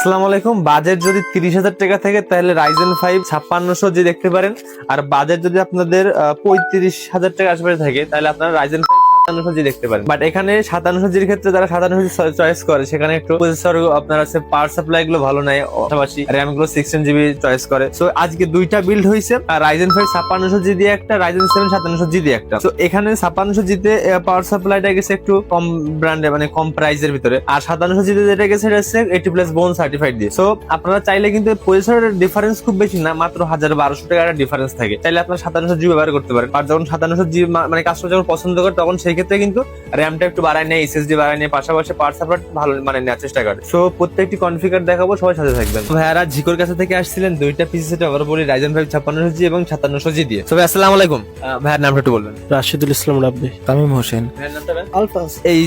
আসসালামু আলাইকুম। বাজেট যদি তিরিশ হাজার টাকা থাকে, তাহলে রাইজেন ফাইভ ছাপ্পান্নশো যে দেখতে পারেন। আর বাজেট যদি আপনাদের পঁয়ত্রিশ হাজার টাকা আশেপাশে থাকে, তাহলে আপনারা রাইজেন ফাইভ সাতান্নশো জি দেখতে পারেন। বাট এখানে সাতান্নশো জির ক্ষেত্রে যারা সাতান্নশো জি চয়েস করে, সেখানে একটু প্রসেসর আপনার আছে পাওয়ার সাপ্লাই গুলো ভালো নেয় পাশাপাশি র্যামগুলো সিক্সটিন জিবি চয়েস করে। সো আজকে দুইটা বিল্ড হয়েছে রাইজেন ফাইভ ছাপ্পান্নশো জি দিয়ে একটা রাইজেন সেভেন সাতান্নশো জি দিয়ে একটা। তো এখানে ছাপ্পান্নশো জিতে পাওয়ার সাপ্লাইটা গেছে একটু কম ব্র্যান্ডে মানে কম প্রাইসের ভিতরে। আর সাতান্নশো জিতে যেটা গেছে সেটা হচ্ছে এইটি প্লাস বোন সার্টিফাইড দিয়ে। সো আপনারা চাইলে কিন্তু প্রসেসরের ডিফারেন্স খুব বেশি না, মাত্র হাজার বারোশো টাকার ডিফারেন্স থাকে। চাইলে আপনার সাতান্নশো জি ব্যবহার করতে পারেন। আর যখন সাতান্নশো জি মানে কাস্টমার যখন পছন্দ করে, তখন সেই ক্ষেত্রে কিন্তু র্যামটা একটু বাড়ায় নেয় এসএসডি বাড়ায় নেয় পাশাপাশি পাওয়ার সাপ্লাই ভালো মানে নেওয়ার চেষ্টা করে। সো প্রত্যেকটি কনফিগার দেখাবো সবাই সাথে থাকবেন। ভাইয়ারা ঝিকোর কাছে থেকে আসছিলেন দুইটা পিসি সেট আবার বলি রাইজেন ফাইভ ছাপ্পান্নশো জি এবং সাতান্নশো জি দিয়ে। সবাই আসসালামু আলাইকুম। ভাইয়ার নামটা একটু বলবেন। রাশিদুল ইসলাম রাব্বি। তামিম হোসেন। ভাইয়ার নামটা? আলফাস এই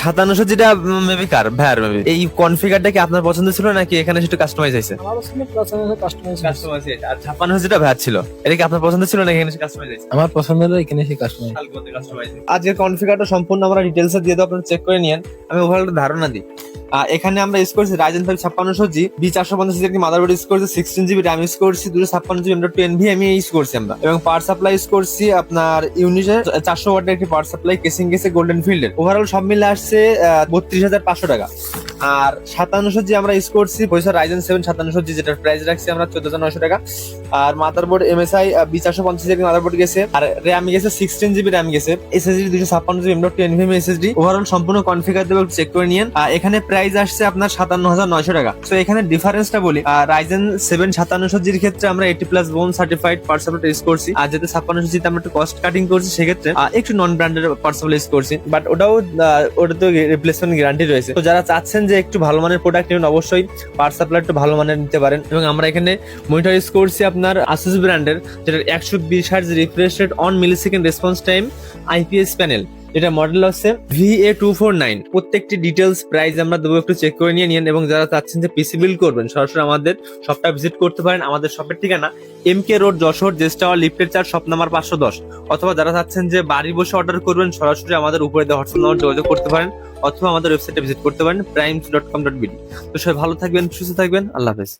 সাতান্নশো যেটা মেবি কার? ভ্যার মেবি এই কনফিগারটা কি আপনার পছন্দ ছিল নাকি এখানে সেটা কাস্টমাইজ হয়েছে? কাস্টমাইজ আর ছাপ্পান্ন যেটা ভ্যার ছিল এটা কি আপনার পছন্দ ছিল নাকি এখানে কাস্টমাইজ হয়েছে? আমার পছন্দ হলো এখানে সেই কাস্টমাইজ আজকের কনফিগারটা সম্পূর্ণ আমরা ডিটেলস দিয়ে দেবো আপনারা চেক করে নিয়েন। আমি ওভারঅল ধারণা দিই। এখানে আমরা ইউজ করছি রাইজেন ফাইভ ছাপ্পান্নশো জি বি চারশো পঞ্চাশ একটি মাদারবোর্ড ইউজ করছি সিক্সটিন জিবি র্যাম ইউজ করছি দুশো ছাপ্পান্ন জিবি আমরা টেন এনভি আমি ইউজ করছি আমরা। এবং পাওয়ার সাপ্লাই ইউজ করছি আপনার ইউনিটে চারশো ওয়াটের একটি পাওয়ার সাপ্লাই কেসিং গেছে গোল্ডেন ফিল্ডের ওভারঅল সব মিলে আসছে বত্রিশ হাজার পাঁচশো টাকা। আর সাতান্নশো জি আমরা ইউজ করছি পয়সা রাইজেন সেভেন সাতান্নশো জি, যেটার প্রাইস রাখছি আমরা চোদ্দ হাজার নয়শো টাকা। আর মাদারবোর্ড এমএসআই বি চারশো পঞ্চাশ জিবি মাদারবোর্ড গেছে। আর র্যাম গেছে সিক্সটিন জিবি র্যাম গেছে। এসএসডি দুশো ছাপ্পান্ন GB M dot ten VM SSD overall সম্পূর্ণ কনফিগার দেবে চেক করে নিয়েন। আর এখানে প্রাইস আসছে আপনার সাতান্ন হাজার নয়শো টাকা। তো এখানে ডিফারেন্সটা বলি। রাইজেন সেভেন সাতান্নশো জির ক্ষেত্রে আমরা eighty plus bronze certified percent use করছি। আর যেতে ছাপ্পান্নশো জিতে আমরা একটু কস্ট কাটিং করছি, সেক্ষেত্রে একটু নন ব্র্যান্ডেড পার্সেন্ট ইউজ করছি। বাট ওটাও ওটা তো রিপ্লেসমেন্ট গ্যারান্টি রয়েছে। তো যারা চাচ্ছেন যে একটু ভালো মানের প্রোডাক্ট নেবেন, অবশ্যই পাওয়ার সাপ্লাই একটু ভালো মানের নিতে পারেন। এবং আমরা এখানে মনিটর ইউজ করছি আপনার আসুস ব্র্যান্ডের যেটা একশো বিশ hertz refresh rate on millisecond response time IPS panel এটা মডেল হচ্ছে V A two four nine প্রত্যেকটি ডিটেলস প্রাইস আমরা দেবো, একটু চেক করে নিয়ে নিন এবং যারা চাচ্ছেন যে পিসি বিল্ড করবেন, সরাসরি আমাদের শপটা ভিজিট করতে পারেন। আমাদের শপের ঠিকানা এম কে রোড যশোর জেস টাওয়ার লিফটের চার শপ নাম্বার পাঁচশো দশ। অথবা যারা চাচ্ছেন যে বাড়ি বসে অর্ডার করবেন, সরাসরি আমাদের উপরে দেওয়া হোয়াটসঅ্যাপ নাম্বার যোগাযোগ করতে পারেন। অথবা আমাদের ওয়েবসাইটে ভিজিট করতে পারেন primes dot com dot BD তো সবাই ভালো থাকবেন, সুস্থ থাকবেন, আল্লাহ হাফেজ।